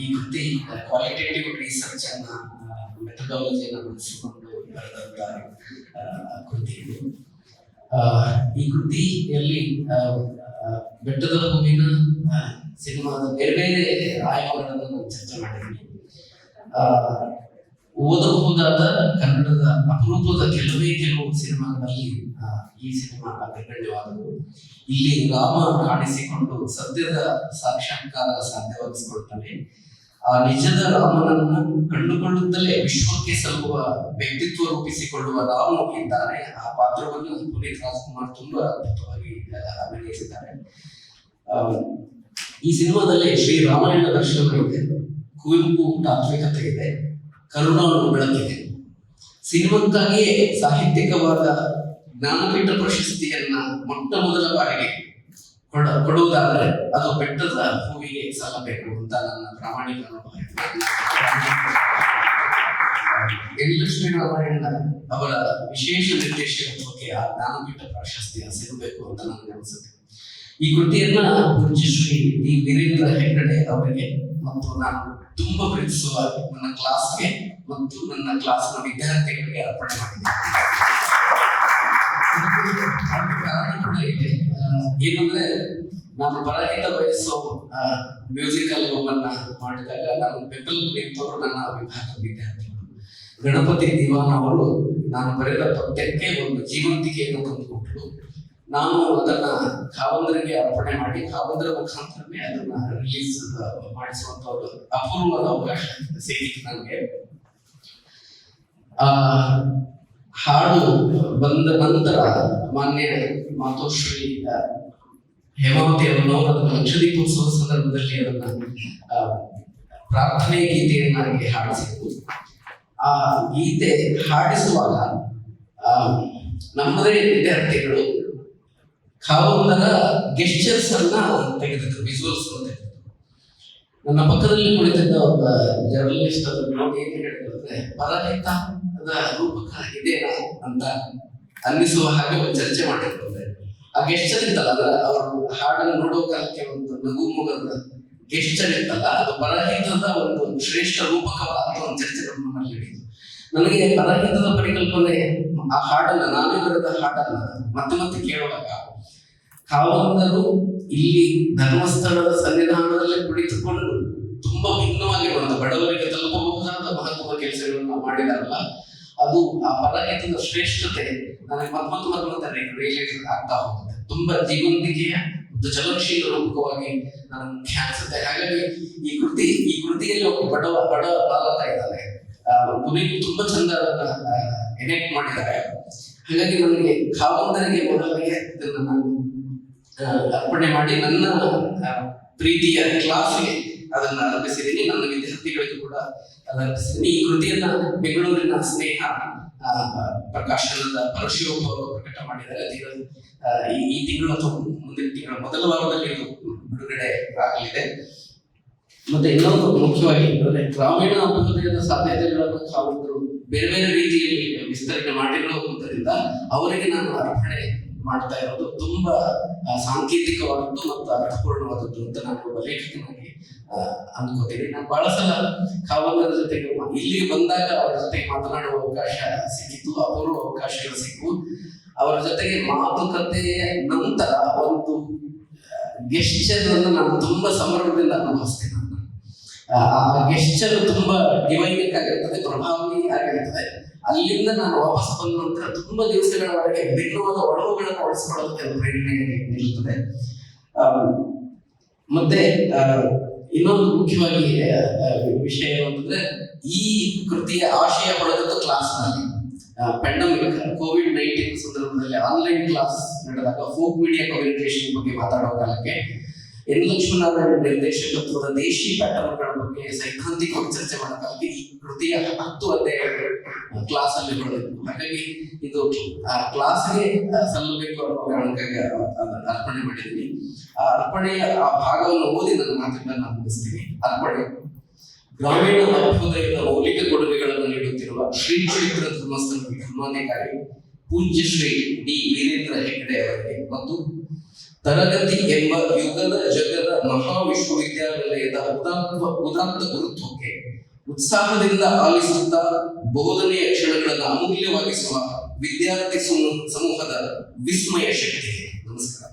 ಈ ವೃತ್ತಿ qualitative research ಅನ್ನ ಮೆಥಡಾಲಜಿಯನ್ನು ಬಳಸಿಕೊಂಡು ಬರೆದಂತಹ ಕೃತಿಗಳು ಈ ಕೃತಿಯಲ್ಲಿ ಬೆಟ್ಟದ ಭೂಮಿನ ಸಿನಿಮಾದ ಬೇರೆ ಬೇರೆ ಆಯಾಮಗಳನ್ನು ಚರ್ಚೆ ಮಾಡಿದ್ವಿ. ಓದಬಹುದಾದ ಕನ್ನಡದ ಅಪರೂಪದ ಕೆಲವೇ ಕೆಲವು ಸಿನಿಮಾಗಳಲ್ಲಿ ಈ ಸಿನಿಮಾ ಅಗ್ರಗಣ್ಯವಾದವು ಇಲ್ಲಿ ರಾಮ ಕಾಣಿಸಿಕೊಂಡು ಸದ್ಯದ ಸಾಕ್ಷಾತ್ಕಾರ ಸಾಧ್ಯವಾಗಿಸಿಕೊಳ್ತಾನೆ. ಆ ನಿಜದ ರಾಮನನ್ನು ಕಂಡುಕೊಳ್ಳುತ್ತಲೇ ವಿಶ್ವಕ್ಕೆ ಸಲ್ಲುವ ವ್ಯಕ್ತಿತ್ವ ರೂಪಿಸಿಕೊಳ್ಳುವ ರಾಮ ಇದ್ದಾನೆ. ಆ ಪಾತ್ರವನ್ನು ಪುನೀತ್ ರಾಜ್ಕುಮಾರ್ ತುಂಬಾ ಅದ್ಭುತವಾಗಿ ಅಭಿನಯಿಸಿದ್ದಾರೆ. ಈ ಸಿನಿಮಾದಲ್ಲಿ ಶ್ರೀ ರಾಮಾಯಣ ದರ್ಶನ ಇದೆ ಕುವೆಂಪು ತಾತ್ವಿಕತೆ ಇದೆ. ಕರುಣಾಳು ಬೆಳಕಿದೆ. ಸಿನಿಮಾಕ್ಕಾಗಿಯೇ ಸಾಹಿತ್ಯಿಕವಾದ ಜ್ಞಾನಪೀಠ ಪ್ರಶಸ್ತಿಯನ್ನ ಮೊಟ್ಟ ಮೊದಲ ಬಾರಿಗೆ ಕೊಡ, ಕೊಡುವುದಾದರೆ ಅದು ಬೆಟ್ಟದ ಹೂವಿಗೆ ಸಲ್ಲಬೇಕು ಅಂತ ನನ್ನ ಪ್ರಾಮಾಣಿಕ ಲಕ್ಷ್ಮೀನಾರಾಯಣ ಅವರ ವಿಶೇಷ ನಿರ್ದೇಶಕತ್ವಕ್ಕೆ ಆ ಜ್ಞಾನಪೀಠ ಪ್ರಶಸ್ತಿಯ ಸಿಗಬೇಕು ಅಂತ ನನಗೆ ಅನಿಸುತ್ತೆ. ಈ ಕೃತಿಯನ್ನ ಪೂಜ್ಯಶ್ರೀ ಡಿ ವೀರೇಂದ್ರ ಹೆಗ್ಗಡೆ ಅವರಿಗೆ ಮತ್ತು ನಾನು ತುಂಬಾ ಪ್ರೀತಿಸುವ ನನ್ನ ಕ್ಲಾಸ್ಗೆ ಮತ್ತು ನನ್ನ ಕ್ಲಾಸ್ನ ವಿದ್ಯಾರ್ಥಿಗಳಿಗೆ ಅರ್ಪಣೆ ಮಾಡಿದ್ದೀನಿ. ಏನಂದ್ರೆ, ನಾನು ಪರಹಿತ ವಯಸ್ಸು ಮ್ಯೂಸಿಕಲ್ ಅನ್ನ ಮಾಡಿದಾಗ ನಾನು ಬೆಂಬಲ ನಿಂತವರು ನನ್ನ ವಿಭಾಗದ ವಿದ್ಯಾರ್ಥಿಗಳು. ಗಣಪತಿ ದಿವಾನ್ ಅವರು ನಾನು ಬರೆದ ಪದ್ಯಕ್ಕೆ ಒಂದು ಜೀವಂತಿಕೆಯನ್ನು ತಂದುಕೊಟ್ರು. ನಾನು ಅದನ್ನ ಕಾವಂದ್ರಿಗೆ ಅರ್ಪಣೆ ಮಾಡಿ ಕಾವಂದ್ರ ಮುಖಾಂತರನೇ ಅದನ್ನ ರಿಲೀಸ್ ಮಾಡಿಸುವಂತ ಒಂದು ಅಪೂರ್ವದ ಅವಕಾಶ ಸಿಕ್ಕಿತು ನನಗೆ. ಆ ಹಾಡು ಬಂದ ನಂತರ ಮಾನ್ಯ ಮಾತೋಶ್ರೀ ಹೇಮಾವತಿ ಅವರನ್ನು ಅದನ್ನ ಲಕ್ಷದೀಪೋತ್ಸವ ಸಂದರ್ಭದಲ್ಲಿ ಅದನ್ನ ಪ್ರಾರ್ಥನೆ ಗೀತೆಯನ್ನಾಗಿ ಹಾಡಿಸಿದ್ದು ಆ ಗೀತೆ ಹಾಡಿಸುವಾಗ ಆ, ನಮ್ಮದೇ ವಿದ್ಯಾರ್ಥಿಗಳು ಕಾವಂದರ ಗೆಸ್ಟರ್ಸ್ ಅನ್ನ ತೆಗೆದಿದ್ರು ತೆಗೆದಿದ್ರು. ನನ್ನ ಪಕ್ಕದಲ್ಲಿ ಕುಳಿತಿದ್ದ ಒಬ್ಬ ಜರ್ನಲಿಸ್ಟ್ ಅವರು ನೋಡಿ ಏನು ಹೇಳಿದ್ರೆ ಪರಹಿತ ರೂಪಕ ಇದೇನಾ ಅಂತ ಅನ್ನಿಸುವ ಹಾಗೆ ಒಂದು ಚರ್ಚೆ ಮಾಡಿದ್ರು ಅಂದ್ರೆ, ಆ ಗೆಸ್ಟರ್ ಇತ್ತಲ್ಲ ಅದ್ರ ಅವರು ಹಾಡನ್ನು ನೋಡೋ ಕಾಲಕ್ಕೆ ಒಂದು ನಗು ಮುಗದ ಗೆಸ್ಟರ್ ಇತ್ತಲ್ಲ, ಅದು ಪರಹಿತದ ಒಂದು ಶ್ರೇಷ್ಠ ರೂಪಕವಾದ ಒಂದು ಚರ್ಚೆ ನಮ್ಮಲ್ಲಿ ನನಗೆ ಪರಹಿತದ ಪರಿಕಲ್ಪನೆ ಆ ಹಾಡನ್ನ, ನಾನೇ ಬರೆದ ಹಾಡನ್ನ ಮತ್ತೆ ಮತ್ತೆ ಕೇಳುವಾಗ ಕಾವಂದರು ಇಲ್ಲಿ ಧರ್ಮಸ್ಥಳದ ಸನ್ನಿಧಾನದಲ್ಲಿ ಕುಳಿತುಕೊಂಡು ತುಂಬಾ ಭಿನ್ನವಾಗಿರುವಂತಹ ಬಡವರಿಗೆ ತಲುಪಬಹುದಾದ ಮಹತ್ವದ ಕೆಲಸಗಳನ್ನ ಮಾಡಿದಾರಲ್ಲ, ಅದು ಆ ಪರಹಿತದ ಶ್ರೇಷ್ಠತೆ ನನಗೆ ಮತ್ತೊಂದು ಮತ್ತೆ ಮತ್ತೆ ರಿಯಲೈಸ್ ಆಗ್ತಾ ಹೋಗುತ್ತೆ. ತುಂಬಾ ಜೀವಂತಿಕೆಯ ಒಂದು ಚಲನಶೀಲ ರೂಪಕವಾಗಿ ನನಗೆ ಮುಖ್ಯ ಹಾಗಾಗಿ ಈ ಕೃತಿ, ಈ ಕೃತಿಯಲ್ಲಿ ಒಬ್ಬ ಬಡವ, ಬಡ ಬಾಲಕ ಇದ್ದಾನೆ. ಪುನೀತ್ ತುಂಬಾ ಚಂದ ಎನೆಕ್ಟ್ ಮಾಡಿದ್ದಾರೆ. ಹಾಗಾಗಿ ನನಗೆ ಕಾವಂದರಿಗೆ ಮೊದಲಿಗೆ ಇದನ್ನು ನಾನು ಅರ್ಪಣೆ ಮಾಡಿ ನನ್ನ ಪ್ರೀತಿಯ ಕ್ಲಾಸ್ಗೆ ಅದನ್ನ ಅರ್ಪಿಸಿದ್ದೀನಿ. ನನ್ನ ವಿದ್ಯಾರ್ಥಿಗಳಿಗೂ ಕೂಡ ಅದರ್ಪಿಸಿದ್ದೀನಿ ಈ ಕೃತಿಯನ್ನ ಬೆಂಗಳೂರಿನ ಸ್ನೇಹ ಪ್ರಕಾಶನದ ಪರಶಿವಪ್ಪ ಅವರು ಪ್ರಕಟ ಮಾಡಿದ್ದಾರೆ. ಈ- ತಿಂಗಳು ಅಥವಾ ಮುಂದಿನ ತಿಂಗಳ ಮೊದಲ ವಾರದಲ್ಲಿ ಇದು ಬಿಡುಗಡೆ ಆಗಲಿದೆ. ಮತ್ತೆ ಇನ್ನೊಂದು ಮುಖ್ಯವಾಗಿ ಅಂದ್ರೆ ಗ್ರಾಮೀಣ ಅಭ್ಯುದಯದ ಸಾಧ್ಯತೆಗಳನ್ನು ತಾವು ಬೇರೆ ಬೇರೆ ರೀತಿಯಲ್ಲಿ ವಿಸ್ತರಣೆ ಮಾಡಿರುವುದರಿಂದ ಅವರಿಗೆ ನಾನು ಅರ್ಪಣೆ ಮಾಡ್ತಾ ಇರೋದು ತುಂಬಾ ಸಾಂಕೇತಿಕವಾದದ್ದು ಮತ್ತು ಅರ್ಥಪೂರ್ಣವಾದದ್ದು ಅಂತ ನಾನು ಒಬ್ಬ ಲೇಖಕನಾಗಿ ಅಹ್ ಅಂದ್ಕೋತೀನಿ ನಾನು ಬಹಳ ಸಲ ಕಾವಲರ ಜೊತೆಗೆ ಇಲ್ಲಿ ಬಂದಾಗ ಅವರ ಜೊತೆಗೆ ಮಾತನಾಡುವ ಅವಕಾಶ ಸಿಕ್ಕಿತು, ಅಪೂರ್ವ ಅವಕಾಶಗಳು ಸಿಕ್ಕು ಅವರ ಜೊತೆಗೆ ಮಾತುಕತೆಯ ನಂತರ ಒಂದು ಗೆಸ್ಚರ್ ಅನ್ನು ನಾನು ತುಂಬಾ ಸಂಭ್ರಮದಿಂದ ಅನುಭವಿಸ್ತೇನೆ. ಆ ಗೆಸ್ಚರ್ ತುಂಬಾ ಡಿವೈನಿಕ್ ಆಗಿರ್ತದೆ ಪ್ರಭಾವಿ ಆಗಿರ್ತದೆ ಅಲ್ಲಿಂದ ನಾನು ವಾಪಸ್ ಬಂದ ನಂತರ ತುಂಬಾ ದಿವಸಗಳವರೆಗೆ ಭಿನ್ನವಾದ ಒಡವುಗಳನ್ನು ಉಳಿಸಿಕೊಳ್ಳೋದಕ್ಕೆ ಅದು ಪ್ರೇರಣೆ ನೀಡುತ್ತದೆ. ಮತ್ತೆ ಇನ್ನೊಂದು ಮುಖ್ಯವಾಗಿ ವಿಷಯ ಏನು ಅಂತಂದ್ರೆ ಈ ಕೃತಿಯ ಆಶಯ ಪಡೆದದ್ದು ಕ್ಲಾಸ್ನಲ್ಲಿ ಪೆಂಡಮಿಕ್ ಕೋವಿಡ್ ನೈನ್ಟೀನ್ ಸಂದರ್ಭದಲ್ಲಿ ಆನ್ಲೈನ್ ಕ್ಲಾಸ್ ನಡೆದಾಗ ಫೋಕ್ ಮೀಡಿಯಾ ಕಮ್ಯುನಿಕೇಶನ್ ಬಗ್ಗೆ ಮಾತಾಡೋ ಕಾಲಕ್ಕೆ ಎನ್ ನಿರ್ದೇಶಕತ್ವದ ದೇಶಿ ಪ್ಯಾಟರ್ನ್ಗಳ ಬಗ್ಗೆ ಸೈದ್ಧಾಂತಿಕವಾಗಿ ಚರ್ಚೆ ಮಾಡೋ ಕಾಲಕ್ಕೆ ಈ ಕೃತಿಯ ಹತ್ತು ಅಧ್ಯಾಯಗಳು ಕ್ಲಾಸ್ ಅಲ್ಲಿ ಬರಬೇಕು ಹಾಗಾಗಿ ಇದು ಕ್ಲಾಸ್ಗೆ ಸಲ್ಲಬೇಕು ಅನ್ನೋ ಕಾರಣಕ್ಕಾಗಿ ಅರ್ಪಣೆ ಮಾಡಿದ್ದೀನಿ ಆ, ಅರ್ಪಣೆಯ ಆ ಭಾಗವನ್ನು ಓದಿ ನನ್ನ ಮಾತುಗಳನ್ನ ಮುಗಿಸ್ತೀನಿ. ಅರ್ಪಣೆ. ಗ್ರಾಮೀಣ ಅಭ್ಯುದಯದ ಮೌಲಿಕ ಕೊಡುಗೆಗಳನ್ನು ನೀಡುತ್ತಿರುವ ಶ್ರೀ ಕ್ಷೇತ್ರ ಧರ್ಮಸ್ಥಳ ಧರ್ಮಾಧಿಕಾರಿ ಪೂಜ್ಯ ಶ್ರೀ ಡಿ ವೀರೇಂದ್ರ ಹೆಗ್ಗಡೆ ಅವರಿಗೆ ಮತ್ತು ತರಗತಿ ಎಂಬ ಯುಗದ ಜಗದ ಮಹಾ ವಿಶ್ವವಿದ್ಯಾನಿಲಯದ ಉದಾತ್ತ ಉದಾತ್ತ ಗುರುತ್ವಕ್ಕೆ ಉತ್ಸಾಹದಿಂದ ಆಲಿಸುತ್ತಾ ಬೋಧನೆಯ ಕ್ಷಣಗಳನ್ನು ಅಮೂಲ್ಯವಾಗಿಸುವ ವಿದ್ಯಾರ್ಥಿ ಸಮೂ- ಸಮೂಹದ ವಿಸ್ಮಯ ಶಕ್ತಿ. ನಮಸ್ಕಾರ.